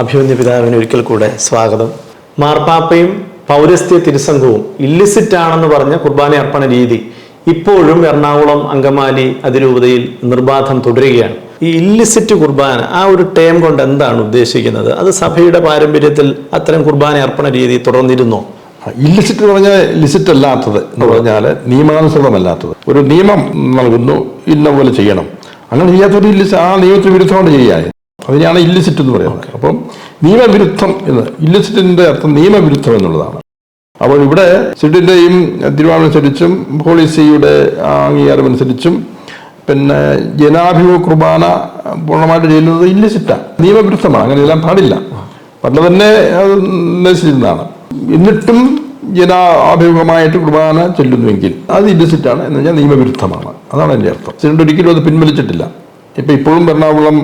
അഭിമന്യ പിതാവിന് ഒരിക്കൽ കൂടെ സ്വാഗതം. മാർപ്പാപ്പയും പൗരസ്ത്യ തിരുസംഘവും ഇല്ലിസിറ്റ് ആണെന്ന് പറഞ്ഞ കുർബാന അർപ്പണ രീതി ഇപ്പോഴും എറണാകുളം അങ്കമാലി അതിരൂപതയിൽ നിർബാധം തുടരുകയാണ്. ഈ ഇല്ലിസിറ്റ് കുർബാന ആ ഒരു ടേം കൊണ്ട് എന്താണ് ഉദ്ദേശിക്കുന്നത്? അത് സഭയുടെ പാരമ്പര്യത്തിൽ അത്തരം കുർബാന അർപ്പണ രീതി തുടർന്നിരുന്നോ? ഇല്ലിസിറ്റ് എന്ന് പറഞ്ഞാൽ ലിസിറ്റ് അല്ലാത്തത് എന്ന് പറഞ്ഞാൽ നിയമാനുസൃതമല്ലാത്തത്. ഒരു നിയമം നൽകുന്നു ഇന്ന പോലെ ചെയ്യണം. അങ്ങനെ ചെയ്യാത്തൊരു ഇല്ലിസ് ആ നിയമത്തിന് വിരുദ്ധമാണ് ചെയ്യാൻ. അതിനെയാണ് ഇല്ലിസിറ്റ് എന്ന് പറയുന്നത്. അപ്പം നിയമവിരുദ്ധം എന്ന് ഇല്ലിസിറ്റിന്റെ അർത്ഥം നിയമവിരുദ്ധം എന്നുള്ളതാണ്. അപ്പോൾ ഇവിടെ സിഡിന്റെയും തീരുമാനമനുസരിച്ചും പോളിസിയുടെ അംഗീകാരം അനുസരിച്ചും പിന്നെ ജനാഭിമുഖ കുർബാന പൂർണമായിട്ട് ചെയ്യുന്നത് ഇല്ലിസിറ്റാണ് നിയമവിരുദ്ധമാണ് അങ്ങനെ എല്ലാം പാടില്ല. പണ്ട് തന്നെ അത് നിർദ്ദേശിച്ചിരുന്നതാണ് എന്നിട്ടും ജനാഭിമുഖമായിട്ട് കുർബാന ചെല്ലുന്നുവെങ്കിൽ അത് ഇല്ലിസിറ്റാണ് എന്ന് പറഞ്ഞാൽ നിയമവിരുദ്ധമാണ്. അതാണ് എന്റെ അർത്ഥം. സിനഡ് ഒരിക്കലും അത് പിൻവലിച്ചിട്ടില്ല. ഇപ്പം ഇപ്പോഴും എറണാകുളം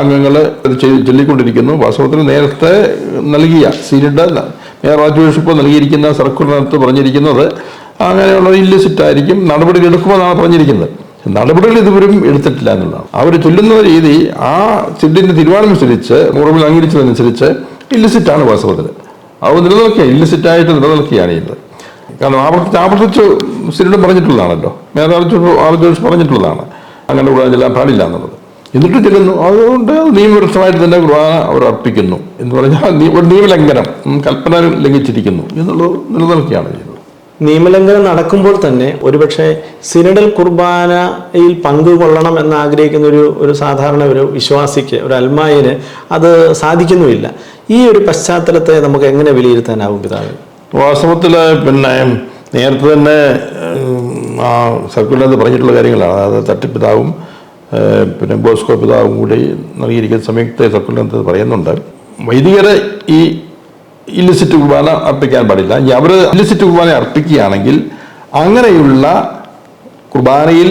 അംഗങ്ങൾ അത് ചൊല്ലിക്കൊണ്ടിരിക്കുന്നു. വാസ്തവത്തിൽ നേരത്തെ നൽകിയ സിനഡ് മേയർ രാജു ബിഷപ്പ് നൽകിയിരിക്കുന്ന സർക്കുലറിനകത്ത് പറഞ്ഞിരിക്കുന്നത് ഇല്ലിസിറ്റ് ആയിരിക്കും നടപടികൾ എടുക്കുമെന്നാണ് പറഞ്ഞിരിക്കുന്നത്. നടപടികൾ ഇതുവരും എടുത്തിട്ടില്ല എന്നുള്ളതാണ്. അവർ ചൊല്ലുന്ന രീതി ആ സിഡിന്റെ തീരുമാനമനുസരിച്ച് മുറവിൽ അംഗീകരിച്ചതനുസരിച്ച് ഇല്ലിസിറ്റ് ആണ് വാസ്തവത്തിൽ. അത് നിലനിൽക്കുക ഇല്ലിസിറ്റ് ആയിട്ട് നിലനിൽക്കുകയാണ് ചെയ്യുന്നത്. കാരണം ആവർത്തിച്ച് ആവർത്തിച്ച് സിനിമ പറഞ്ഞിട്ടുള്ളതാണല്ലോ. രാജു രാജു പറഞ്ഞിട്ടുള്ളതാണ്. അങ്ങനെ കൂടാതെ ചെല്ലാൻ പാടില്ല എന്നുള്ളത്. എന്നിട്ട് ചെല്ലുന്നു. അതുകൊണ്ട് അത് നിയമവിരുദ്ധമായിട്ട് തന്നെ കുർബാന അവർ അർപ്പിക്കുന്നു എന്ന് പറഞ്ഞാൽ ഒരു നിയമലംഘനം കൽപ്പന ലംഘിച്ചിരിക്കുന്നു എന്നുള്ളത് നിലനിൽക്കുകയാണ് ചെയ്യുന്നത്. നിയമലംഘനം നടക്കുമ്പോൾ തന്നെ ഒരുപക്ഷെ സിനഡൽ കുർബാനയിൽ പങ്കുകൊള്ളണം എന്ന് ആഗ്രഹിക്കുന്ന ഒരു ഒരു സാധാരണ ഒരു വിശ്വാസിക്ക് ഒരു അൽമായിന് അത് സാധിക്കുന്നുമില്ല. ഈ ഒരു പശ്ചാത്തലത്തെ നമുക്ക് എങ്ങനെ വിലയിരുത്താനാവും പിതാവ്? വാസ്തവത്തിൽ പിന്നെ നേരത്തെ തന്നെ ആ സർക്കുലറിനകത്ത് പറഞ്ഞിട്ടുള്ള കാര്യങ്ങളാണ്. അതായത് തട്ടിപ്പിതാവും പിന്നെ ബോസ്കോ പിതാവും കൂടി നൽകിയിരിക്കുന്ന സംയുക്ത സർക്കുലത്ത് പറയുന്നുണ്ട്. വൈദികരെ ഈ ഇല്ലിസിറ്റ് കുർബാന അർപ്പിക്കാൻ പാടില്ല. അവർ ഇല്ലിസിറ്റ് കുർബാന അർപ്പിക്കുകയാണെങ്കിൽ അങ്ങനെയുള്ള കുർബാനയിൽ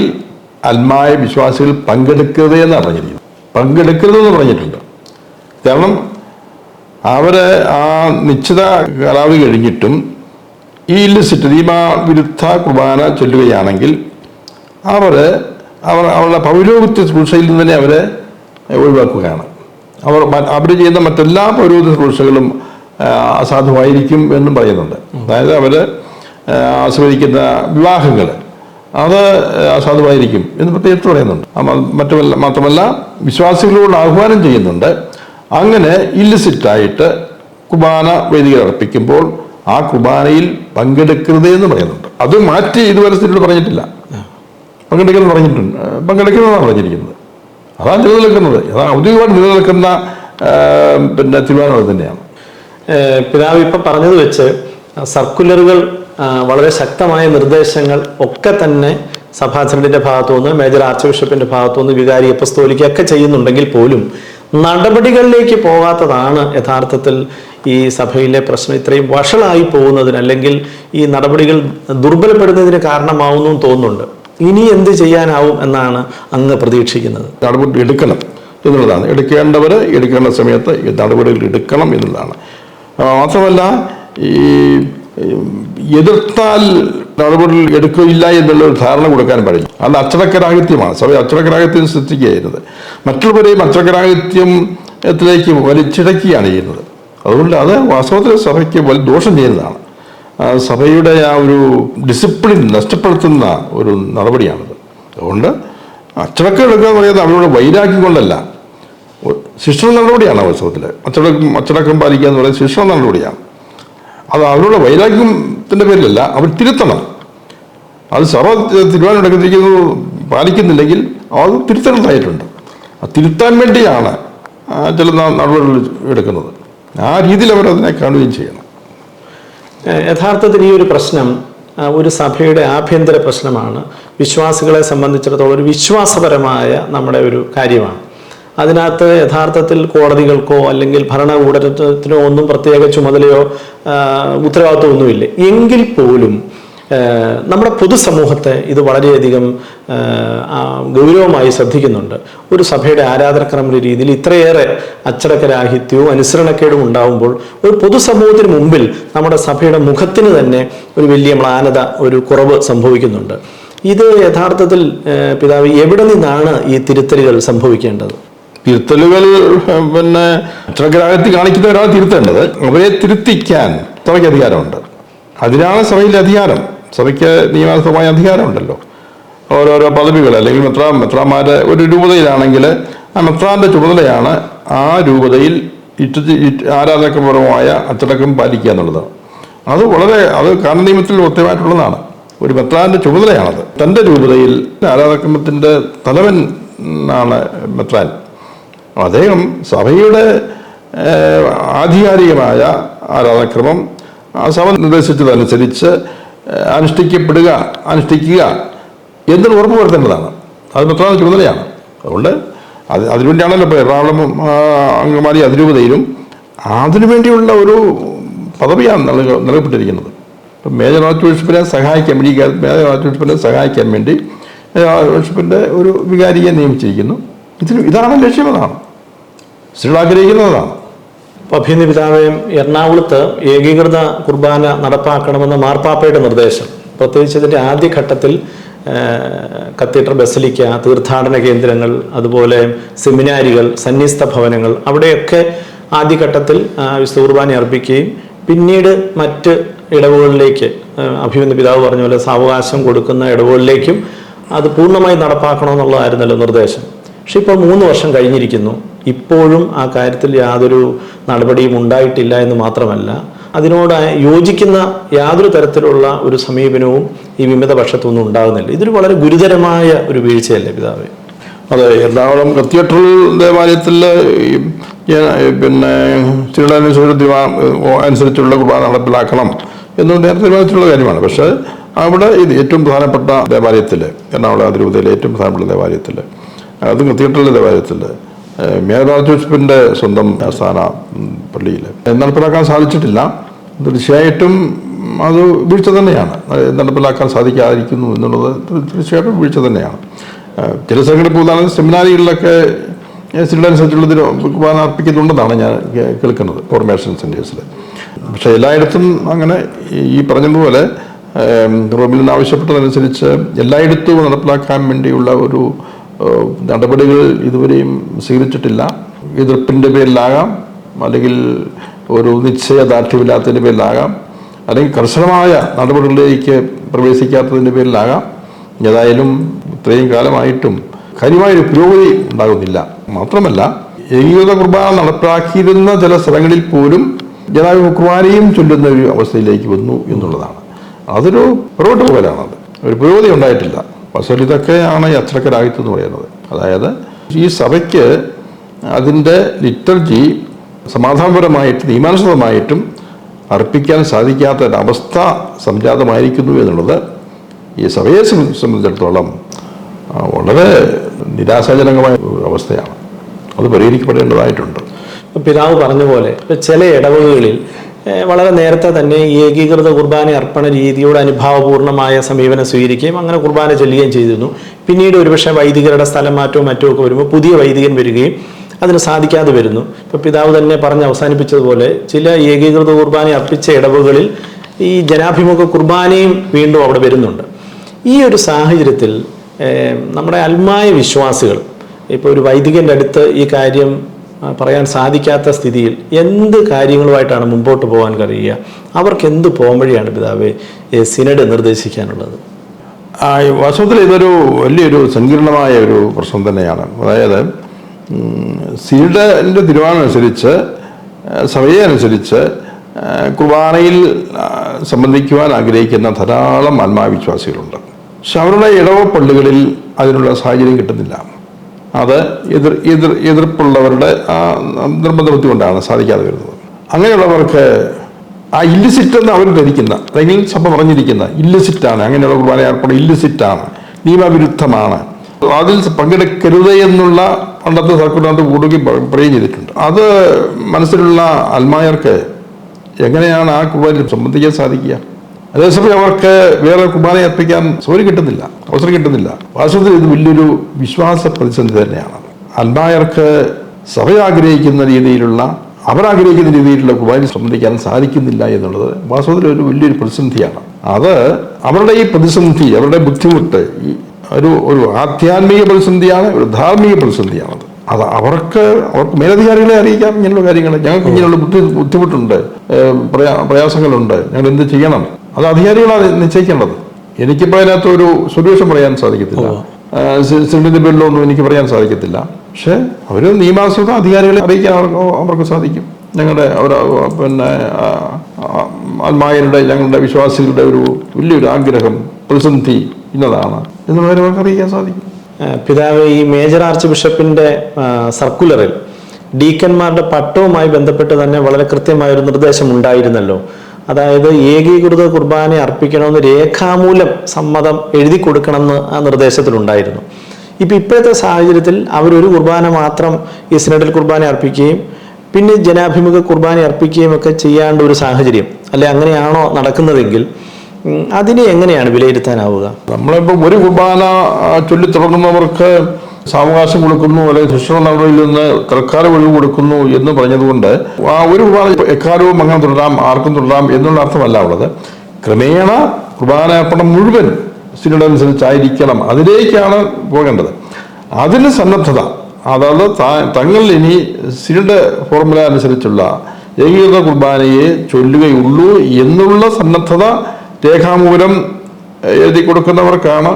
അൽമായ വിശ്വാസികൾ പങ്കെടുക്കരുത് എന്ന് പറഞ്ഞിരിക്കുന്നു. പങ്കെടുക്കരുത് പങ്കെടുക്കരുതെന്ന് പറഞ്ഞിട്ടുണ്ട്. കാരണം അവർ ആ നിശ്ചിത കാലാവധി കഴിഞ്ഞിട്ടും ഈ ഇല്ലിസിറ്റ് വിരുദ്ധ കുർബാന ചൊല്ലുകയാണെങ്കിൽ അവർ അവർ അവരുടെ പൗരോഹിത്യ ശുശ്രൂഷയിൽ നിന്ന് തന്നെ അവരെ ഒഴിവാക്കുകയാണ്. അവർ അവർ ചെയ്യുന്ന മറ്റെല്ലാ പൗരോഹിത്യ ശുശ്രൂഷകളും അസാധുവായിരിക്കും എന്നും പറയുന്നുണ്ട്. അതായത് അവർ ആസ്വദിക്കുന്ന വിവാഹങ്ങൾ അത് അസാധുവായിരിക്കും എന്ന് പ്രത്യേകിച്ച് പറയുന്നുണ്ട്. മറ്റുമല്ല മാത്രമല്ല വിശ്വാസികളോട് ആഹ്വാനം ചെയ്യുന്നുണ്ട്. അങ്ങനെ ഇല്ലിസിറ്റായിട്ട് കുർബാന വേദികൾ അർപ്പിക്കുമ്പോൾ ആ കുർബാനയിൽ പങ്കെടുക്കരുതേ എന്ന് പറയുന്നുണ്ട്. അത് മാറ്റി ഇതുവരെ സ്ഥിരയോട് പറഞ്ഞിട്ടില്ല. പങ്കെടുക്കണം പറഞ്ഞിട്ടുണ്ട്. പങ്കെടുക്കുന്നതാണ് പറഞ്ഞിരിക്കുന്നത്. അതാണ് നിലനിൽക്കുന്നത്. അതാണ് ഔദ്യോഗികമായി നിലനിൽക്കുന്ന പിന്നെ തീരുമാനം അത് തന്നെയാണ്. പിതാവ് ഇപ്പം പറഞ്ഞത് വെച്ച് സർക്കുലറുകൾ വളരെ ശക്തമായ നിർദ്ദേശങ്ങൾ ഒക്കെ തന്നെ സഭാചരണിന്റെ ഭാഗത്തുനിന്ന് മേജർ ആർച്ച് ബിഷപ്പിന്റെ ഭാഗത്തുനിന്ന് വികാരി എപ്പസ്തോലിക്കൊക്കെ ചെയ്യുന്നുണ്ടെങ്കിൽ പോലും നടപടികളിലേക്ക് പോകാത്തതാണ് യഥാർത്ഥത്തിൽ ഈ സഭയിലെ പ്രശ്നം. ഇത്രയും വഷളായി പോകുന്നതിന് അല്ലെങ്കിൽ ഈ നടപടികൾ ദുർബലപ്പെടുന്നതിന് കാരണമാവുന്നു തോന്നുന്നുണ്ട്. ഇനി എന്ത് ചെയ്യാനാവും എന്നാണ് അങ്ങ് പ്രതീക്ഷിക്കുന്നത്. നടപടി എടുക്കണം എന്നുള്ളതാണ്. എടുക്കേണ്ടവർ എടുക്കേണ്ട സമയത്ത് നടപടികൾ എടുക്കണം എന്നുള്ളതാണ്. മാത്രമല്ല ഈ എതിർത്താൽ നടപടികൾ എടുക്കില്ല എന്നുള്ള ഒരു ധാരണ കൊടുക്കാൻ പാടില്ല. അത് അച്ചടക്കരാഹിത്യമാണ്. സഭ അച്ചടക്കരാഹിത്യം സൃഷ്ടിക്കുകയായിരുന്നത് മറ്റുള്ളവരെയും അച്ചടക്കരാഹിത്യത്തിലേക്ക് വലിച്ചിടക്കുകയാണ് ചെയ്യുന്നത്. അതുകൊണ്ട് അത് വാസ്തവത്തിൽ സഭയ്ക്ക് വലിയ ദോഷം ചെയ്യുന്നതാണ്. സഭയുടെ ആ ഒരു ഡിസിപ്ലിൻ നഷ്ടപ്പെടുത്തുന്ന ഒരു നടപടിയാണിത്. അതുകൊണ്ട് അച്ചടക്കം എടുക്കുക എന്ന് പറയുന്നത് അവരുടെ വൈരാഗ്യം കൊണ്ടല്ല. ശിക്ഷണ നടപടിയാണ് വാസ്തവത്തിൽ അച്ചടക്കം അച്ചടക്കം പാലിക്കുക എന്ന് പറയുന്നത് ശിക്ഷണ നടപടിയാണ്. അത് അവരുടെ വൈരാഗ്യത്തിന്റെ പേരിലല്ല അവർ തിരുത്തണം. അത് സഭ തീരുമാനം എടുത്തിരിക്കുന്നത് പാലിക്കുന്നില്ലെങ്കിൽ അത് തിരുത്തേണ്ടതായിട്ടുണ്ട് ആ തിരുത്താൻ വേണ്ടിയാണ് ചില നടപടികൾ എടുക്കുന്നത്. ആ രീതിയിൽ അവരതിനെ കാണുകയും ചെയ്യണം. യഥാർത്ഥത്തിൽ ഈ ഒരു പ്രശ്നം ഒരു സഭയുടെ ആഭ്യന്തര പ്രശ്നമാണ്. വിശ്വാസികളെ സംബന്ധിച്ചിടത്തോളം ഒരു വിശ്വാസപരമായ നമ്മുടെ ഒരു കാര്യമാണ്. അതിനകത്ത് യഥാർത്ഥത്തിൽ കോടതികൾക്കോ അല്ലെങ്കിൽ ഭരണകൂടത്തിനോ ഒന്നും പ്രത്യേക ചുമതലയോ ഉത്തരവാദിത്വമൊന്നുമില്ല. എങ്കിൽ പോലും നമ്മുടെ പൊതുസമൂഹത്തെ ഇത് വളരെയധികം ഗൗരവമായി ശ്രദ്ധിക്കുന്നുണ്ട്. ഒരു സഭയുടെ ആരാധനക്രമ രീതിയിൽ ഇത്രയേറെ അച്ചടക്കരാഹിത്യവും അനുസരണക്കേടും ഉണ്ടാകുമ്പോൾ ഒരു പൊതുസമൂഹത്തിന് മുമ്പിൽ നമ്മുടെ സഭയുടെ മുഖത്തിന് തന്നെ ഒരു വലിയ മ്ലാനത ഒരു കുറവ് സംഭവിക്കുന്നുണ്ട്. ഇത് യഥാർത്ഥത്തിൽ പിതാവ് എവിടെ നിന്നാണ് ഈ തിരുത്തലുകൾ സംഭവിക്കേണ്ടത്? തിരുത്തലുകൾ പിന്നെ അക്ഷരഗ്രാഹത്തിൽ കാണിക്കുന്ന ഒരാൾ തിരുത്തേണ്ടത്. അവരെ തിരുത്തിക്കാൻ സഭയ്ക്ക് അധികാരമുണ്ട്. അതിനാണ് സഭയിലെ അധികാരം. സഭയ്ക്ക് നിയമസഭമായ അധികാരമുണ്ടല്ലോ. ഓരോരോ പദവികൾ അല്ലെങ്കിൽ മെത്രാ മെത്രാമാരുടെ ഒരു രൂപതയിലാണെങ്കിൽ ആ മെത്രാന്റെ ചുമതലയാണ് ആ രൂപതയിൽ ഇറ്റ് ആരാധകപരമായ അച്ചടക്കം പാലിക്കുക എന്നുള്ളത്. അത് വളരെ അത് കാരണ നിയമത്തിൽ കൃത്യമായിട്ടുള്ളതാണ്. ഒരു മെത്രാന്റെ ചുമതലയാണത്. തന്റെ രൂപതയിൽ ആരാധകമത്തിന്റെ തലവൻ ആണ് മെത്രാൻ. അദ്ദേഹം സഭയുടെ ആധികാരികമായ ആരാധനക്രമം സഭ നിർദ്ദേശിച്ചതനുസരിച്ച് അനുഷ്ഠിക്കപ്പെടുക അനുഷ്ഠിക്കുക എന്നൊരു ഉറപ്പ് വരുത്തേണ്ടതാണ്. അത് മെത്രാന്റെ ചുമതലയാണ്. അതുകൊണ്ട് അത് അതിനുവേണ്ടിയാണല്ലോ ഇപ്പോൾ എറണാകുളം അങ്കമാലി അതിരൂപതയിലും അതിനുവേണ്ടിയുള്ള ഒരു പദവിയാണ് നൽക നൽകപ്പെട്ടിരിക്കുന്നത് ഇപ്പം മേജർ ആർച്ച് ബിഷപ്പിനെ സഹായിക്കാൻ വേണ്ടി മേജർ ആർച്ച് ബിഷപ്പിനെ സഹായിക്കാൻ വേണ്ടി ബിഷപ്പിന്റെ ഒരു വികാരിയെ നിയമിച്ചിരിക്കുന്നു. ഇതിന് ഇതാണ് ലക്ഷ്യം അതാണ് സ്ത്രീകൾ ആഗ്രഹിക്കുന്നതാണ്. അഭിനന്ദ പിതാവേ എറണാകുളത്ത് ഏകീകൃത കുർബാന നടപ്പാക്കണമെന്ന മാർപ്പാപ്പയുടെ നിർദ്ദേശം. പ്രത്യേകിച്ച് ഇതിന്റെ ആദ്യഘട്ടത്തിൽ കത്തീഡ്രൽ ബസലിക്ക തീർത്ഥാടന കേന്ദ്രങ്ങൾ അതുപോലെ സെമിനാരികൾ സന്നിസ്ഥ ഭവനങ്ങൾ അവിടെയൊക്കെ ആദ്യഘട്ടത്തിൽ വിശുദ്ധ കുർബാന അർപ്പിക്കുകയും പിന്നീട് മറ്റ് ഇടവുകളിലേക്ക് അഭിമന്ത് പിതാവ് പറഞ്ഞ പോലെ സാവകാശം കൊടുക്കുന്ന ഇടവുകളിലേക്കും അത് പൂർണമായി നടപ്പാക്കണമെന്നുള്ളതായിരുന്നല്ലോ നിർദ്ദേശം. പക്ഷെ ഇപ്പോൾ മൂന്ന് വർഷം കഴിഞ്ഞിരിക്കുന്നു. ഇപ്പോഴും ആ കാര്യത്തിൽ യാതൊരു നടപടിയും ഉണ്ടായിട്ടില്ല എന്ന് മാത്രമല്ല അതിനോട് യോജിക്കുന്ന യാതൊരു തരത്തിലുള്ള ഒരു സമീപനവും ഈ വിമത പക്ഷത്തൊന്നും ഉണ്ടാകുന്നില്ല. ഇതൊരു വളരെ ഗുരുതരമായ ഒരു വീഴ്ചയല്ലേ പിതാവേ? അതെ എറണാകുളം കത്തീഡ്രൽ ദേവാലയത്തിൽ പിന്നെ അനുസരിച്ചുള്ള കുർബാന നടപ്പിലാക്കണം എന്ന് നേരത്തെ തീരുമാനിച്ചിട്ടുള്ള കാര്യമാണ്. പക്ഷേ അവിടെ ഇത് ഏറ്റവും പ്രധാനപ്പെട്ട ദേവാലയത്തിൽ എറണാകുളം അതിരൂപതയിലെ ഏറ്റവും പ്രധാനപ്പെട്ട ദേവാലയത്തിൽ അതും കത്തീഡ്രൽ ദേവാലയത്തിൽ ബിഷപ്പിന്റെ സ്വന്തം സ്ഥാന പള്ളിയിൽ നടപ്പിലാക്കാൻ സാധിച്ചിട്ടില്ല. തീർച്ചയായിട്ടും അത് വീഴ്ച തന്നെയാണ്. നടപ്പിലാക്കാൻ സാധിക്കാതിരിക്കുന്നു എന്നുള്ളത് തീർച്ചയായിട്ടും വീഴ്ച തന്നെയാണ്. ചില സംഘടന ഉദാഹരണം സെമിനാരികളിലൊക്കെ സിനിമനുസരിച്ചുള്ളതിന് കുർബാന അർപ്പിക്കുന്നുണ്ടെന്നാണ് ഞാൻ കേൾക്കുന്നത് ഫോർമേഷൻ സെന്റേഴ്സിൽ പക്ഷേ എല്ലായിടത്തും അങ്ങനെ ഈ പറഞ്ഞതുപോലെ റോമിൽ നിന്ന് ആവശ്യപ്പെട്ടതനുസരിച്ച് എല്ലായിടത്തും നടപ്പിലാക്കാൻ വേണ്ടിയുള്ള ഒരു നടപടികൾ ഇതുവരെയും സ്വീകരിച്ചിട്ടില്ല. എതിർപ്പിന്റെ പേരിലാകാം അല്ലെങ്കിൽ ഒരു നിശ്ചയദാർഢ്യമില്ലാത്തതിന്റെ പേരിലാകാം അല്ലെങ്കിൽ കർശനമായ നടപടികളിലേക്ക് പ്രവേശിക്കാത്തതിന്റെ പേരിലാകാം. ഏതായാലും ഇത്രയും കാലമായിട്ടും കാര്യമായൊരു പുരോഗതി ഉണ്ടാകുന്നില്ല. മാത്രമല്ല ഏകീകൃത കുർബാന നടപ്പിലാക്കിയിരുന്ന ചില സ്ഥലങ്ങളിൽ പോലും ജനാവി കുർബാനയും ചൊല്ലുന്ന ഒരു അവസ്ഥയിലേക്ക് വന്നു എന്നുള്ളതാണ്. അതൊരു പുറകോട്ട് പോകലാണത് ഒരു പുരോഗതി ഉണ്ടായിട്ടില്ല. വസ്തുത ഇതൊക്കെയാണ് ഈ എന്ന് പറയുന്നത്. അതായത് ഈ സഭയ്ക്ക് അതിന്റെ ലിറ്റർജി സമാധാനപരമായിട്ട് നിയമാനുസൃതമായിട്ടും അർപ്പിക്കാൻ സാധിക്കാത്ത ഒരവസ്ഥ സംജാതമായിരിക്കുന്നു എന്നുള്ളത് ഈ സഭയെ സംബ- സംബന്ധിച്ചിടത്തോളം വളരെ നിരാശാജനകമായ അവസ്ഥയാണ്. അത് പരിഹരിക്കപ്പെടേണ്ടതായിട്ടുണ്ട്. പിതാവ് പറഞ്ഞ പോലെ ചില ഇടവകകളിൽ വളരെ നേരത്തെ തന്നെ ഈ ഏകീകൃത കുർബാന അർപ്പണ രീതിയോട് അനുഭാവപൂർണമായ സമീപനം സ്വീകരിക്കുകയും അങ്ങനെ കുർബാന ചൊല്ലുകയും ചെയ്തിരുന്നു. പിന്നീട് ഒരുപക്ഷെ വൈദികരുടെ സ്ഥലം മാറ്റവും മറ്റും ഒക്കെ വരുമ്പോൾ പുതിയ വൈദികൻ വരികയും അതിന് സാധിക്കാതെ വരുന്നു. ഇപ്പൊ പിതാവ് തന്നെ പറഞ്ഞ് അവസാനിപ്പിച്ചതുപോലെ ചില ഏകീകൃത കുർബാന അർപ്പിച്ച ഇടവുകളിൽ ഈ ജനാഭിമുഖ കുർബാനയും വീണ്ടും അവിടെ വരുന്നുണ്ട്. ഈ ഒരു സാഹചര്യത്തിൽ നമ്മുടെ അൽമായ വിശ്വാസികൾ ഇപ്പോൾ ഒരു വൈദികന്റെ അടുത്ത് ഈ കാര്യം പറയാൻ സാധിക്കാത്ത സ്ഥിതിയിൽ എന്ത് കാര്യങ്ങളുമായിട്ടാണ് മുമ്പോട്ട് പോകാൻ കഴിയുക? അവർക്ക് എന്ത് പോംവഴിയാണ് പിതാവെ സിനഡ് നിർദ്ദേശിക്കാനുള്ളത്? വാസ്തവത്തിൽ ഇതൊരു വലിയൊരു സങ്കീർണമായ ഒരു പ്രശ്നം തന്നെയാണ്. അതായത് സിനഡിന്റെ തീരുമാനം അനുസരിച്ച് സഭയെ അനുസരിച്ച് കുർബാനയിൽ സംബന്ധിക്കുവാൻ ആഗ്രഹിക്കുന്ന ധാരാളം ആത്മാവിശ്വാസികളുണ്ട്. പക്ഷെ അവരുടെ ഇടവ പള്ളികളിൽ അതിനുള്ള സാഹചര്യം കിട്ടുന്നില്ല. അത് എതിർ എതിർ എതിർപ്പുള്ളവരുടെ ആ നിർബന്ധബുദ്ധി കൊണ്ടാണ് സാധിക്കാതെ വരുന്നത്. അങ്ങനെയുള്ളവർക്ക് ആ ഇല്ലിസിറ്റ് എന്ന് അവർ ധരിക്കുന്ന അല്ലെങ്കിൽ സഭ പറഞ്ഞിരിക്കുന്ന ഇല്ലിസിറ്റാണ് അങ്ങനെയുള്ള കുർബാന ഏർപ്പാട് ഇല്ലിസിറ്റാണ് നിയമവിരുദ്ധമാണ്. അതിൽ പങ്കെടുക്കരുത് എന്നുള്ള പണ്ടത്തെ സർക്കുലറിനകത്ത് കൂടുകയും പറയുകയും ചെയ്തിട്ടുണ്ട്. അത് മനസ്സിലുള്ള അൽമായർക്ക് എങ്ങനെയാണ് ആ കുർബാനയിൽ സംബന്ധിക്കാൻ സാധിക്കുക? അതേസമയം അവർക്ക് വേറെ കുർബാന അർപ്പിക്കാൻ സൗകര്യം കിട്ടുന്നില്ല അവസരം കിട്ടുന്നില്ല. വാസ്തവത്തിൽ ഇത് വലിയൊരു വിശ്വാസ പ്രതിസന്ധി തന്നെയാണ്. അൽമായർക്ക് സഭ ആഗ്രഹിക്കുന്ന രീതിയിലുള്ള അവരാഗ്രഹിക്കുന്ന രീതിയിലുള്ള കുമാരി സംബന്ധിക്കാൻ സാധിക്കുന്നില്ല എന്നുള്ളത് വാസ്തവത്തിൽ ഒരു വലിയൊരു പ്രതിസന്ധിയാണ്. അത് അവരുടെ ഈ പ്രതിസന്ധി അവരുടെ ബുദ്ധിമുട്ട് ഈ ഒരു ഒരു ആധ്യാത്മിക പ്രതിസന്ധിയാണ് ഒരു ധാർമ്മിക പ്രതിസന്ധിയാണത്. അത് അവർക്ക് അവർക്ക് മേലധികാരികളെ അറിയിക്കാം ഇങ്ങനെയുള്ള കാര്യങ്ങൾ ഞങ്ങൾക്ക് ഇങ്ങനെയുള്ള ബുദ്ധി ബുദ്ധിമുട്ടുണ്ട് പ്രയാസങ്ങളുണ്ട്. ഞങ്ങൾ എന്ത് ചെയ്യണം? അത് അധികാരികളാണ് നിശ്ചയിക്കേണ്ടത്. എനിക്കിപ്പോൾ അതിനകത്ത് ഒരു സൊല്യൂഷൻ പറയാൻ സാധിക്കത്തില്ല. സിഡിന്റെ പേരിലൊന്നും എനിക്ക് പറയാൻ സാധിക്കത്തില്ല. പക്ഷേ അവർ നിയമാനുസൃത അധികാരികളെ അറിയിക്കാൻ അവർക്ക് അവർക്ക് സാധിക്കും. ഞങ്ങളുടെ ഒരു പിന്നെ ആത്മായരുടെ ഞങ്ങളുടെ വിശ്വാസികളുടെ ഒരു വലിയൊരു ആഗ്രഹം പ്രതിസന്ധി ഇന്നതാണ്. എന്ന് അവർക്ക് അറിയിക്കാൻ സാധിക്കും. പിതാവ് ഈ മേജർ ആർച്ച് ബിഷപ്പിന്റെ സർക്കുലറിൽ ഡീക്കന്മാരുടെ പട്ടവുമായി ബന്ധപ്പെട്ട് തന്നെ വളരെ കൃത്യമായ ഒരു നിർദ്ദേശം ഉണ്ടായിരുന്നല്ലോ അതായത് ഏകീകൃത കുർബാന അർപ്പിക്കണമെന്ന് രേഖാമൂലം സമ്മതം എഴുതി കൊടുക്കണമെന്ന് ആ നിർദ്ദേശത്തിലുണ്ടായിരുന്നു. ഇപ്പം ഇപ്പോഴത്തെ സാഹചര്യത്തിൽ അവരൊരു കുർബാന മാത്രം ഈ സിനഡൽ കുർബാന അർപ്പിക്കുകയും പിന്നെ ജനാഭിമുഖ കുർബാന അർപ്പിക്കുകയും ഒക്കെ ചെയ്യാണ്ട ഒരു സാഹചര്യം അല്ലെ അങ്ങനെയാണോ നടക്കുന്നതെങ്കിൽ അതിനെ എങ്ങനെയാണ് വിലയിരുത്താനാവുക? നമ്മളിപ്പോൾ ഒരു കുർബാന ചൊല്ലി തുടങ്ങുന്നവർക്ക് സാവകാശം കൊടുക്കുന്നു അല്ലെങ്കിൽ ശിക്ഷണ നടപടിയിൽ നിന്ന് തൽക്കാല ഒഴിവ് കൊടുക്കുന്നു എന്ന് പറഞ്ഞതുകൊണ്ട് ആ ഒരു കുർബാന എക്കാലവും അങ്ങനെ തുടരാം ആർക്കും തുടരാം എന്നുള്ള അർത്ഥമല്ല ഉള്ളത്. ക്രമേണ കുർബാന അർപ്പണം മുഴുവൻ അനുസരിച്ചായിരിക്കണം. അതിലേക്കാണ് പോകേണ്ടത്. അതിന് സന്നദ്ധത അതായത് തങ്ങൾ ഇനി സിനിഡ് ഫോർമുല അനുസരിച്ചുള്ള ഏകീകൃത കുർബാനയെ ചൊല്ലുകയുള്ളൂ എന്നുള്ള സന്നദ്ധത രേഖാമൂലം എഴുതി കൊടുക്കുന്നവർക്കാണ്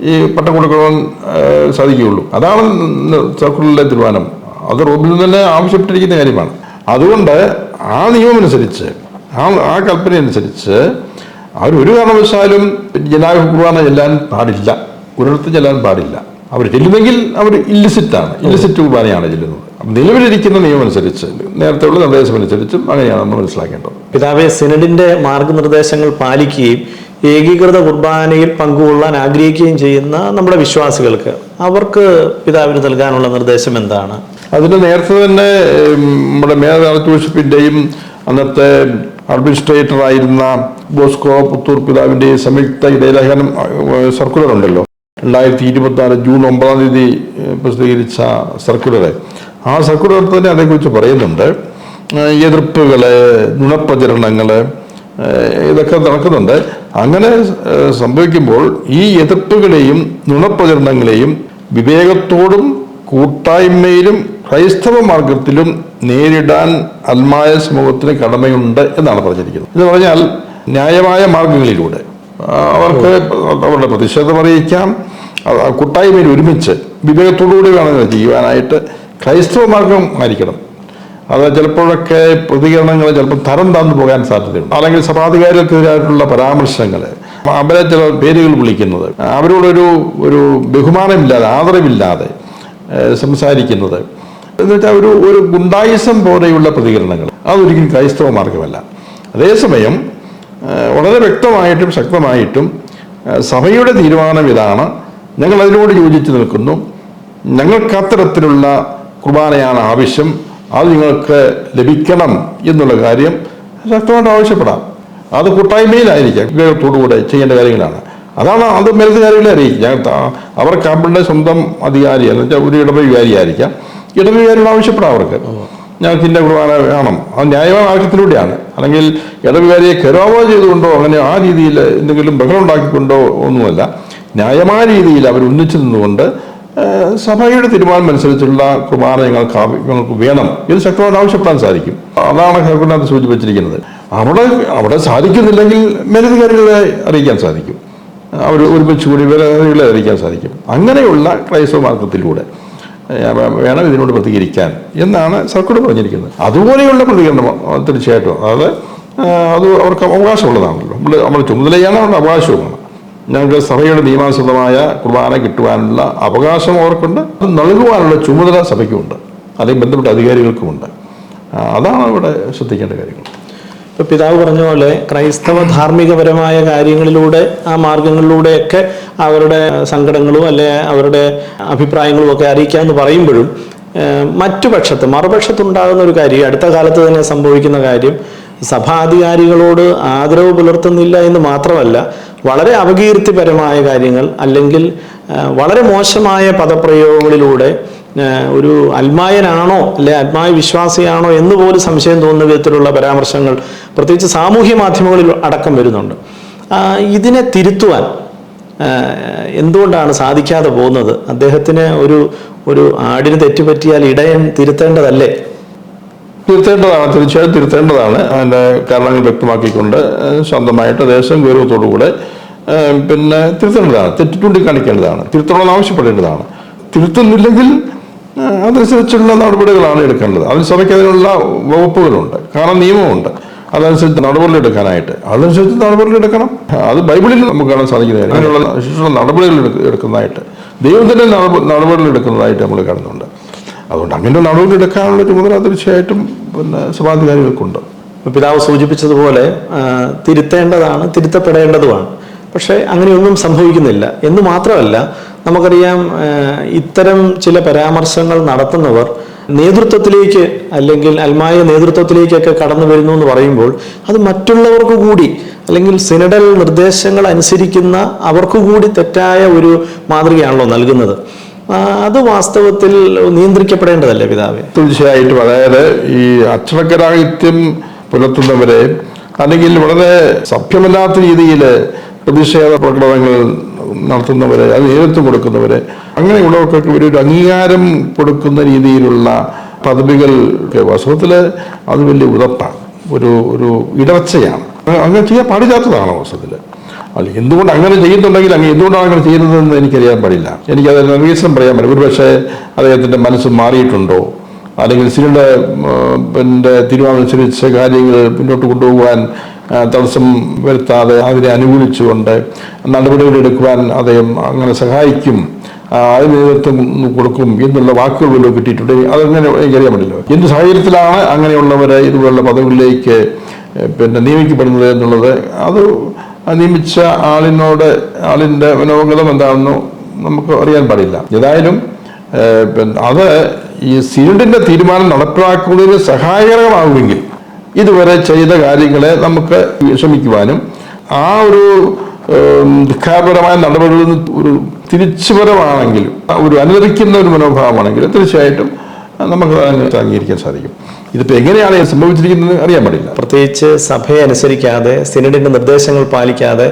ഈ പട്ടം കൊടുക്കുവാൻ സാധിക്കുകയുള്ളൂ. അതാണ് സർക്കുലറിലെ തീരുമാനം. അത് റോബിൽ തന്നെ ആവശ്യപ്പെട്ടിരിക്കുന്ന കാര്യമാണ്. അതുകൊണ്ട് ആ നിയമമനുസരിച്ച് ആ ആ കൽപ്പന അനുസരിച്ച് അവർ ഒരു കാരണവശാലും ജനാഭ കുർബാന ചെല്ലാൻ പാടില്ല. ഒരിടത്തും ചെല്ലാൻ പാടില്ല. അവർ ചെല്ലുന്നെങ്കിൽ അവർ ഇല്ലിസിറ്റാണ്. ഇല്ലിസിറ്റ് കുർബാനയാണ് ചെല്ലുന്നത്. നിലവിലിരിക്കുന്ന നിയമം അനുസരിച്ച് നേരത്തെയുള്ള നിർദ്ദേശം അനുസരിച്ചും അങ്ങനെയാണ് നമ്മൾ മനസ്സിലാക്കേണ്ടത്. പിതാവെ സിനഡിന്റെ മാർഗനിർദ്ദേശങ്ങൾ പാലിക്കുകയും ഏകീകൃത കുർബാനയിൽ പങ്കുകൊള്ളാൻ ആഗ്രഹിക്കുകയും ചെയ്യുന്ന നമ്മുടെ വിശ്വാസികൾക്ക് അവർക്ക് പിതാവിന് നൽകാനുള്ള നിർദ്ദേശം എന്താണ്? അതിന് നേരത്തെ തന്നെ നമ്മുടെ മേയർ ആർച്ച് അന്നത്തെ അഡ്മിനിസ്ട്രേറ്റർ ആയിരുന്ന ബോസ്കോ പുത്തൂർ പിതാവിന്റെ സംയുക്ത ഇടയലേഖനം സർക്കുലർ ഉണ്ടല്ലോ. രണ്ടായിരത്തി ഇരുപത്തി നാല് ജൂൺ ഒമ്പതാം തീയതി പ്രസിദ്ധീകരിച്ച സർക്കുലർ ആ സർക്കുലർ തന്നെ അതേക്കുറിച്ച് പറയുന്നുണ്ട്. എതിർപ്പുകൾ നുണപ്രചരണങ്ങൾ ഇതൊക്കെ നടക്കുന്നുണ്ട്. അങ്ങനെ സംഭവിക്കുമ്പോൾ ഈ എതിർപ്പുകളെയും നുണപ്രചരണങ്ങളെയും വിവേകത്തോടും കൂട്ടായ്മയിലും ക്രൈസ്തവ മാർഗത്തിലും നേരിടാൻ അൽമായ സമൂഹത്തിന് കടമയുണ്ട് എന്നാണ് പറഞ്ഞിരിക്കുന്നത്. എന്ന് പറഞ്ഞാൽ ന്യായമായ മാർഗങ്ങളിലൂടെ അവർക്ക് അവരുടെ പ്രതിഷേധം അറിയിക്കാം. കൂട്ടായ്മയിൽ ഒരുമിച്ച് വിവേകത്തോടുകൂടി വേണം ചെയ്യുവാനായിട്ട് ക്രൈസ്തവ മാർഗം ആയിരിക്കണം. അത് ചിലപ്പോഴൊക്കെ പ്രതികരണങ്ങൾ ചിലപ്പോൾ തരം താന്നു പോകാൻ സാധ്യതയുണ്ട്. അല്ലെങ്കിൽ സഭാധികാരികൾക്കെതിരായിട്ടുള്ള പരാമർശങ്ങൾ അവരെ ചില പേരുകൾ വിളിക്കുന്നത്. അവരോടൊരു ഒരു ബഹുമാനമില്ലാതെ ആദരവില്ലാതെ സംസാരിക്കുന്നത്. എന്നുവെച്ചാൽ ഒരു ഒരു ഗുണ്ടായിസം പോലെയുള്ള പ്രതികരണങ്ങൾ. അതൊരിക്കലും ക്രൈസ്തവ മാർഗമല്ല അതേസമയം വളരെ വ്യക്തമായിട്ടും ശക്തമായിട്ടും സഭയുടെ തീരുമാനം ഇതാണ്. ഞങ്ങൾ അതിനോട് യോജിച്ച് നിൽക്കുന്നു. ഞങ്ങൾക്ക് അത്തരത്തിലുള്ള കുർബാനയാണ് ആവശ്യം. അത് നിങ്ങൾക്ക് ലഭിക്കണം എന്നുള്ള കാര്യം ശക്തമായിട്ട് ആവശ്യപ്പെടാം. അത് കൂട്ടായ്മയിലായിരിക്കാം. വിവേകത്തോടുകൂടെ ചെയ്യേണ്ട കാര്യങ്ങളാണ്. അതാണ് അത് മേലധികാരികളെ അറിയിക്കും ഞാൻ ത- അവർക്ക് അവരുടെ സ്വന്തം അധികാരി എന്ന് വെച്ചാൽ ഒരു ഇടവകാരിയായിരിക്കാം ഇടവികാരികൾ ആവശ്യപ്പെടാം അവർക്ക്. ഞങ്ങൾക്ക് ഇന്ന കുർബാന വേണം. അത് ന്യായമായ മാർഗത്തിലൂടെയാണ് അല്ലെങ്കിൽ ഇടവികാരിയെ കരാമോ ചെയ്തുകൊണ്ടോ അങ്ങനെ ആ രീതിയിൽ എന്തെങ്കിലും ബഹളം ഉണ്ടാക്കിക്കൊണ്ടോ ഒന്നുമല്ല. ന്യായമായ രീതിയിൽ അവർ ഒന്നിച്ചു നിന്നുകൊണ്ട് സഭയുടെ തീരുമാനം അനുസരിച്ചുള്ള കുർബാന ഞങ്ങൾക്ക് വേണം. ഇത് ശക്തമായിട്ട് ആവശ്യപ്പെടാൻ സാധിക്കും. അതാണ് ഹെർക്കുനകത്ത് സൂചിപ്പിച്ചിരിക്കുന്നത്. അവിടെ അവിടെ സാധിക്കുന്നില്ലെങ്കിൽ മേലധികാരികളെ അറിയിക്കാൻ സാധിക്കും. അവർ ഒരുമിച്ച് കൂടി മേലധികാരികളെ അറിയിക്കാൻ സാധിക്കും. അങ്ങനെയുള്ള ക്രൈസ്തവ മാർഗത്തിലൂടെ വേണം ഇതിനോട് പ്രതികരിക്കാൻ എന്നാണ് സർക്കുലർ പറഞ്ഞിരിക്കുന്നത്. അതുപോലെയുള്ള പ്രതികരണം തീർച്ചയായിട്ടും. അതായത് അത് അവർക്ക് അവകാശമുള്ളതാണല്ലോ. നമ്മൾ നമ്മുടെ ചുമതലയാണ് അവരുടെ അവകാശവുമാണ്. ഞങ്ങൾക്ക് സഭയുടെ നിയമാനുസൃതമായ കുർബാന കിട്ടുവാനുള്ള അവകാശം അവർക്കുണ്ട്. അത് നൽകുവാനുള്ള ചുമതല സഭയ്ക്കുമുണ്ട്. അല്ലെങ്കിൽ ബന്ധപ്പെട്ട അധികാരികൾക്കുമുണ്ട്. അതാണ് ഇവിടെ ശ്രദ്ധിക്കേണ്ട കാര്യങ്ങൾ. ഇപ്പൊ പിതാവ് പറഞ്ഞ പോലെ ക്രൈസ്തവ ധാർമ്മികപരമായ കാര്യങ്ങളിലൂടെ ആ മാർഗങ്ങളിലൂടെയൊക്കെ അവരുടെ സങ്കടങ്ങളും അല്ലെ അവരുടെ അഭിപ്രായങ്ങളും ഒക്കെ അറിയിക്കാമെന്ന് പറയുമ്പോഴും മറ്റു പക്ഷത്ത് മറുപക്ഷത്തുണ്ടാകുന്ന ഒരു കാര്യം അടുത്ത കാലത്ത് തന്നെ സംഭവിക്കുന്ന കാര്യം സഭാധികാരികളോട് ആദരവ് പുലർത്തുന്നില്ല എന്ന് മാത്രമല്ല വളരെ അപകീർത്തിപരമായ കാര്യങ്ങൾ അല്ലെങ്കിൽ വളരെ മോശമായ പദപ്രയോഗങ്ങളിലൂടെ ഒരു അൽമായനാണോ അല്ലെ ആത്മായ വിശ്വാസിയാണോ എന്ന് പോലും സംശയം തോന്നുന്ന വിധത്തിലുള്ള പരാമർശങ്ങൾ പ്രത്യേകിച്ച് സാമൂഹ്യ മാധ്യമങ്ങളിൽ അടക്കം വരുന്നുണ്ട്. ഇതിനെ തിരുത്തുവാൻ എന്തുകൊണ്ടാണ് സാധിക്കാതെ പോകുന്നത്? അദ്ദേഹത്തിന് ഒരു ഒരു ആടിന് തെറ്റുപറ്റിയാൽ ഇടയൻ തിരുത്തേണ്ടതല്ലേ? തിരുത്തേണ്ടതാണ് തീർച്ചയായും തിരുത്തേണ്ടതാണ്. അതിന്റെ കാരണങ്ങൾ വ്യക്തമാക്കിക്കൊണ്ട് സ്വന്തമായിട്ട് ദേശം ഗൗരവത്തോടുകൂടെ കൂടെ പിന്നെ തിരുത്തേണ്ടതാണ് തെറ്റ് ചൂണ്ടിക്കാണിക്കേണ്ടതാണ് തിരുത്തണമെന്ന് ആവശ്യപ്പെടേണ്ടതാണ്. തിരുത്തുന്നില്ലെങ്കിൽ അതനുസരിച്ചുള്ള നടപടികളാണ് എടുക്കേണ്ടത്. അതിന് സഭയ്ക്ക് അതിനുള്ള വകുപ്പുകളുണ്ട് കാരണം നിയമമുണ്ട്. അതനുസരിച്ച് നടപടികൾ എടുക്കാനായിട്ട്. അതനുസരിച്ച് നടപടികൾ എടുക്കണം. അത് ബൈബിളിൽ നമുക്ക് കാണാൻ സാധിക്കുന്നതാണ് അതിനുള്ള നടപടികൾ എടുക്ക- എടുക്കുന്നതായിട്ട് ദൈവത്തിന്റെ നടപടികൾ എടുക്കുന്നതായിട്ട് നമ്മൾ കാണുന്നുണ്ട്. അതുകൊണ്ട് അങ്ങനെ നടപടി എടുക്കാനുള്ള ചുമതല തീർച്ചയായിട്ടും പിന്നെ സഭാധികാരികൾക്കുണ്ട്. പിതാവ് സൂചിപ്പിച്ചതുപോലെ തിരുത്തേണ്ടതാണ് തിരുത്തപ്പെടേണ്ടതുമാണ്. പക്ഷേ അങ്ങനെയൊന്നും സംഭവിക്കുന്നില്ല. എന്ന് മാത്രമല്ല നമുക്കറിയാം ഇത്തരം ചില പരാമർശങ്ങൾ നടത്തുന്നവർ നേതൃത്വത്തിലേക്ക് അല്ലെങ്കിൽ അൽമായ നേതൃത്വത്തിലേക്കൊക്കെ കടന്നു വരുന്നു എന്ന് പറയുമ്പോൾ അത് മറ്റുള്ളവർക്ക് കൂടി അല്ലെങ്കിൽ സിനഡൽ നിർദ്ദേശങ്ങൾ അനുസരിക്കുന്ന അവർക്ക് കൂടി തെറ്റായ ഒരു മാതൃകയാണല്ലോ നൽകുന്നത്. അത് വാസ്തവത്തിൽ നിയന്ത്രിക്കപ്പെടേണ്ടതല്ലേ പിതാവ്? തീർച്ചയായിട്ടും. അതായത് ഈ അക്ഷരഗ്രാഹിത്യം പുലർത്തുന്നവരെ അല്ലെങ്കിൽ വളരെ സഭ്യമല്ലാത്ത രീതിയിൽ പ്രതിഷേധ പ്രകടനങ്ങൾ നടത്തുന്നവരെ അത് നേതൃത്വം കൊടുക്കുന്നവരെ അങ്ങനെയുള്ളവർക്കൊക്കെ ഒരു അംഗീകാരം കൊടുക്കുന്ന രീതിയിലുള്ള പദവികൾ വാസ്തവത്തിൽ അത് വലിയ ഉതപ്പാണ്. ഒരു ഒരു ഇടർച്ചയാണ് അങ്ങനെ ചെയ്യാൻ പാടില്ലാത്തതാണ് വാസ്തവത്തിൽ അല്ല എന്തുകൊണ്ട് അങ്ങനെ ചെയ്യുന്നുണ്ടെങ്കിൽ അങ്ങ് എന്തുകൊണ്ടാണ് അങ്ങനെ ചെയ്യുന്നതെന്ന് എനിക്കറിയാൻ പാടില്ല. എനിക്കതിന് റീസൺ പറയാൻ പറ്റില്ല ഒരുപക്ഷെ അദ്ദേഹത്തിന്റെ മനസ്സ് മാറിയിട്ടുണ്ടോ? അല്ലെങ്കിൽ സിനിയുടെ പിന്നെ തീരുമാനമനുസരിച്ച് കാര്യങ്ങൾ മുന്നോട്ട് കൊണ്ടുപോകാൻ തടസ്സം വരുത്താതെ അതിനെ അനുകൂലിച്ചുകൊണ്ട് നടപടികൾ എടുക്കുവാൻ അദ്ദേഹം അങ്ങനെ സഹായിക്കും അതിന് നേതൃത്വം കൊടുക്കും എന്നുള്ള വാക്കുകൾ വല്ലതും കിട്ടിയിട്ടുണ്ട് അതങ്ങനെ എനിക്കറിയാൻ പറ്റില്ല. എന്ത് സാഹചര്യത്തിലാണ് അങ്ങനെയുള്ളവരെ ഇതുപോലുള്ള പദവികളിലേക്ക് പിന്നെ നിയമിക്കപ്പെടുന്നത് എന്നുള്ളത് അത് നിയമിച്ച ആളിനോട് ആളിന്റെ മനോഗതം എന്താണെന്ന് നമുക്ക് അറിയാൻ പാടില്ല. ഏതായാലും അത് ഈ സിനഡിന്റെ തീരുമാനം നടപ്പിലാക്കുന്നതിന് സഹായകരമാകുമെങ്കിൽ ഇതുവരെ ചെയ്ത കാര്യങ്ങളെ നമുക്ക് വിഷമിക്കുവാനും ആ ഒരു ദുഃഖാപരമായ നടപടികളിൽ നിന്ന് ഒരു തിരിച്ചുപരമാണെങ്കിലും ഒരു അനുവദിക്കുന്ന ഒരു മനോഭാവമാണെങ്കിലും തീർച്ചയായിട്ടും നമുക്ക് അംഗീകരിക്കാൻ സാധിക്കും. ഇതിപ്പോൾ എങ്ങനെയാണ് സംഭവിച്ചിരിക്കുന്നത് അറിയാൻ പാടില്ല. പ്രത്യേകിച്ച് സഭയെ അനുസരിക്കാതെ സിനഡിന്റെ നിർദ്ദേശങ്ങൾ പാലിക്കാതെ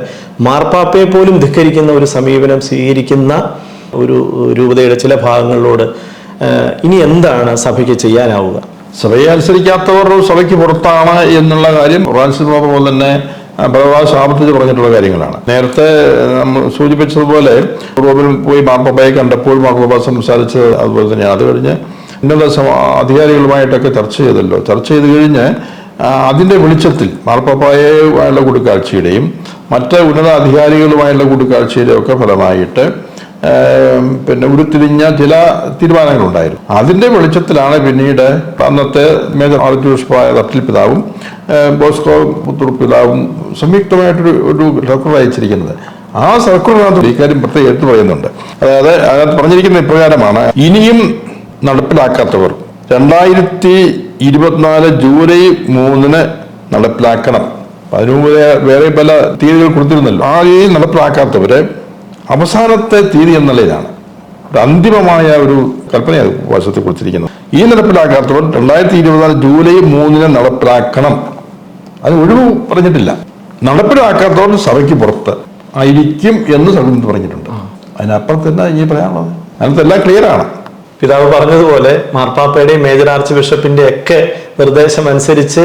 മാർപ്പാപ്പയെ പോലും ധിക്കരിക്കുന്ന ഒരു സമീപനം സ്വീകരിക്കുന്ന ഒരു രൂപതയുടെ ചില ഭാഗങ്ങളിലോട് ഇനി എന്താണ് സഭയ്ക്ക് ചെയ്യാനാവുക? സഭയെ അനുസരിക്കാത്തവർ സഭയ്ക്ക് പുറത്താണ് എന്നുള്ള കാര്യം ഫ്രാൻസിസ് ബാബ പോലെ തന്നെ ഭഗവാൻ ആവർത്തിച്ച് പറഞ്ഞിട്ടുള്ള കാര്യങ്ങളാണ്. നേരത്തെ നമ്മൾ സൂചിപ്പിച്ചതുപോലെ പോയി മാർപ്പാപ്പയെ കണ്ടപ്പോൾ മാർപ്പാപ്പ സംസാരിച്ചത് അതുപോലെ തന്നെയാണ്. അത് കഴിഞ്ഞ് ഉന്നത അധികാരികളുമായിട്ടൊക്കെ ചർച്ച ചെയ്തല്ലോ. ചർച്ച ചെയ്ത് കഴിഞ്ഞ് അതിന്റെ വെളിച്ചത്തിൽ മാർപ്പാപ്പായുള്ള കൂടിക്കാഴ്ചയുടെയും മറ്റ് ഉന്നത അധികാരികളുമായുള്ള കൂടിക്കാഴ്ചയുടെയും ഒക്കെ ഫലമായിട്ട് പിന്നെ ഉരുത്തിരിഞ്ഞ ചില തീരുമാനങ്ങളുണ്ടായിരുന്നു. അതിന്റെ വെളിച്ചത്തിലാണ് പിന്നീട് അന്നത്തെ മേജർ ആർച്ച് തട്ടിൽ പിതാവും ബോസ്കോ പുത്തൂർ പിതാവും സംയുക്തമായിട്ടൊരു ഒരു സർക്കുലർ അയച്ചിരിക്കുന്നത്. ആ സർക്കുലറിനകത്ത് ഇക്കാര്യം കാര്യം പ്രത്യേകം എടുത്തു പറയുന്നുണ്ട്. അതായത് അതിനകത്ത് പറഞ്ഞിരിക്കുന്ന ഇപ്രകാരമാണ് ഇനിയും നടപ്പിലാക്കാത്തവർ. രണ്ടായിരത്തി ഇരുപത്തിനാല് ജൂലൈ മൂന്നിന് നടപ്പിലാക്കണം. അതിനു മുമ്പ് വേറെ പല തീയതികൾ കൊടുത്തിരുന്നല്ലോ. ആ രീതിയിൽ നടപ്പിലാക്കാത്തവരെ അവസാനത്തെ തീയതി എന്ന നിലയിലാണ്. ഒരു അന്തിമമായ ഒരു കൽപ്പനയാണ് വശത്ത് കൊടുത്തിരിക്കുന്നത്. ഈ നടപ്പിലാക്കാത്തവർ രണ്ടായിരത്തി ഇരുപത്തിനാല് ജൂലൈ മൂന്നിന് നടപ്പിലാക്കണം. അത് ഒഴിവ് പറഞ്ഞിട്ടില്ല. നടപ്പിലാക്കാത്തവർ സഭയ്ക്ക് പുറത്ത് ആയിരിക്കും എന്ന് സഭ പറഞ്ഞിട്ടുണ്ട്. അതിനപ്പുറത്ത് തന്നെ ഇനി പറയാനുള്ളത്? അതിനകത്ത് എല്ലാം ക്ലിയർ ആണ്. പിതാവ് പറഞ്ഞതുപോലെ മാർപ്പാപ്പയുടെയും മേജർ ആർച്ച് ബിഷപ്പിന്റെ ഒക്കെ നിർദ്ദേശം അനുസരിച്ച്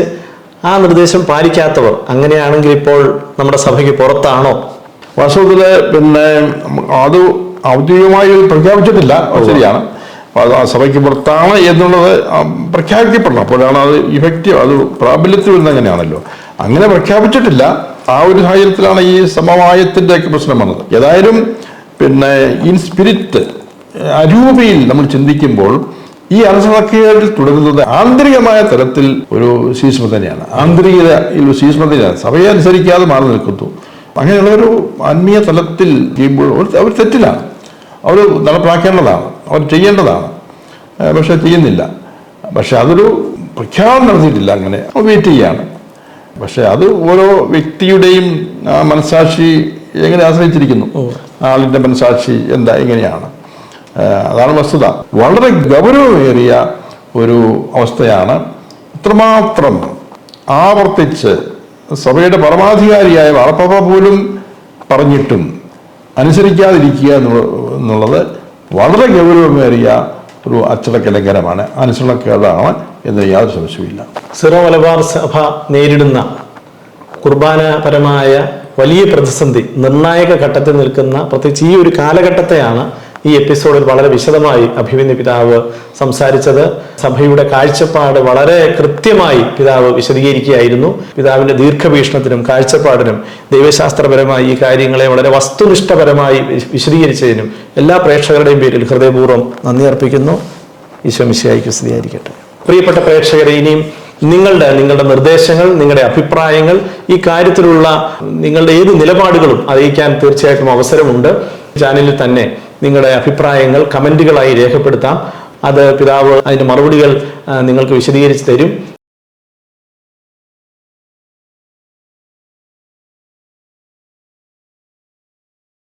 ആ നിർദ്ദേശം പാലിക്കാത്തവർ അങ്ങനെയാണെങ്കിൽ ഇപ്പോൾ നമ്മുടെ സഭയ്ക്ക് പുറത്താണോ? വാസ്തവത്തിൽ പിന്നെ അത് ഔദ്യോഗികമായി പ്രഖ്യാപിച്ചിട്ടില്ല. ശരിയാണ്. സഭയ്ക്ക് പുറത്താണ് എന്നുള്ളത് പ്രഖ്യാപിക്കപ്പെടണം. അപ്പോഴാണ് അത് ഇഫക്റ്റീവ് അത് പ്രാബല്യത്തിൽ വരുന്നത് അങ്ങനെയാണല്ലോ അങ്ങനെ പ്രഖ്യാപിച്ചിട്ടില്ല. ആ ഒരു സാഹചര്യത്തിലാണ് ഈ സമവായത്തിന്റെ ഒക്കെ പ്രശ്നം വന്നത്. ഏതായാലും പിന്നെ ഇൻ സ്പിരിറ്റ് അരൂപയിൽ നമ്മൾ ചിന്തിക്കുമ്പോൾ ഈ അനസഭയ്ക്കുകളിൽ തുടരുന്നത് ആന്തരികമായ തലത്തിൽ ഒരു ശീഷ്മ തന്നെയാണ്. ആന്തരികതയിൽ ഒരു ശീഷ്മ തന്നെയാണ്. സഭയെ അനുസരിക്കാതെ മാറി നിൽക്കുന്നു. അങ്ങനെയുള്ളൊരു ആത്മീയ തലത്തിൽ ചെയ്യുമ്പോൾ അവർ തെറ്റിലാണ്. അവർ നടപ്പാക്കേണ്ടതാണ്. അവർ ചെയ്യേണ്ടതാണ്. പക്ഷെ ചെയ്യുന്നില്ല. പക്ഷെ അതൊരു പ്രഖ്യാപനം നടത്തിയിട്ടില്ല അങ്ങനെ. വെയിറ്റ് ചെയ്യാണ് പക്ഷെ അത് ഓരോ വ്യക്തിയുടെയും മനസാക്ഷി എങ്ങനെ ആശ്രയിച്ചിരിക്കുന്നു? ആളിന്റെ മനസാക്ഷി എന്താ? എങ്ങനെയാണ്? അതാണ് വസ്തുത. വളരെ ഗൗരവമേറിയ ഒരു അവസ്ഥയാണ്. ഇത്രമാത്രം ആവർത്തിച്ച് സഭയുടെ പരമാധികാരിയായ വാർപ്പാപ്പ പോലും പറഞ്ഞിട്ടും അനുസരിക്കാതിരിക്കുക എന്നുള്ള- എന്നുള്ളത് വളരെ ഗൗരവമേറിയ ഒരു അച്ചടക്ക ലംഘനമാണ് അനുസരണക്കേടാണ് എന്ന് യാതൊരു സംശയമില്ല സിറോ മലബാർ സഭ നേരിടുന്ന കുർബാനപരമായ വലിയ പ്രതിസന്ധി നിർണായക ഘട്ടത്തിൽ നിൽക്കുന്ന പ്രത്യേകിച്ച് ഈ ഒരു കാലഘട്ടത്തെയാണ് ഈ എപ്പിസോഡിൽ വളരെ വിശദമായി അഭിമന്യ പിതാവ് സംസാരിച്ചത്. സഭയുടെ കാഴ്ചപ്പാട് വളരെ കൃത്യമായി പിതാവ് വിശദീകരിക്കുകയായിരുന്നു. പിതാവിന്റെ ദീർഘവീക്ഷണത്തിനും കാഴ്ചപ്പാടിനും ദൈവശാസ്ത്രപരമായി ഈ കാര്യങ്ങളെ വളരെ വസ്തുനിഷ്ഠപരമായി വിശ- വിശദീകരിച്ചതിനും എല്ലാ പ്രേക്ഷകരുടെയും പേരിൽ ഹൃദയപൂർവം നന്ദി അർപ്പിക്കുന്നു. ഈശോ സ്ഥിതിയായിരിക്കട്ടെ പ്രിയപ്പെട്ട പ്രേക്ഷകരെ ഇനിയും നിങ്ങളുടെ നിങ്ങളുടെ നിർദ്ദേശങ്ങൾ നിങ്ങളുടെ അഭിപ്രായങ്ങൾ ഈ കാര്യത്തിലുള്ള നിങ്ങളുടെ ഏത് നിലപാടുകളും അറിയിക്കാൻ തീർച്ചയായിട്ടും അവസരമുണ്ട്. ചാനലിൽ തന്നെ നിങ്ങളുടെ അഭിപ്രായങ്ങൾ കമന്റുകളായി രേഖപ്പെടുത്താം. അത് പിതാവ് അതിന്റെ മറുപടികൾ നിങ്ങൾക്ക് വിശദീകരിച്ച് തരും.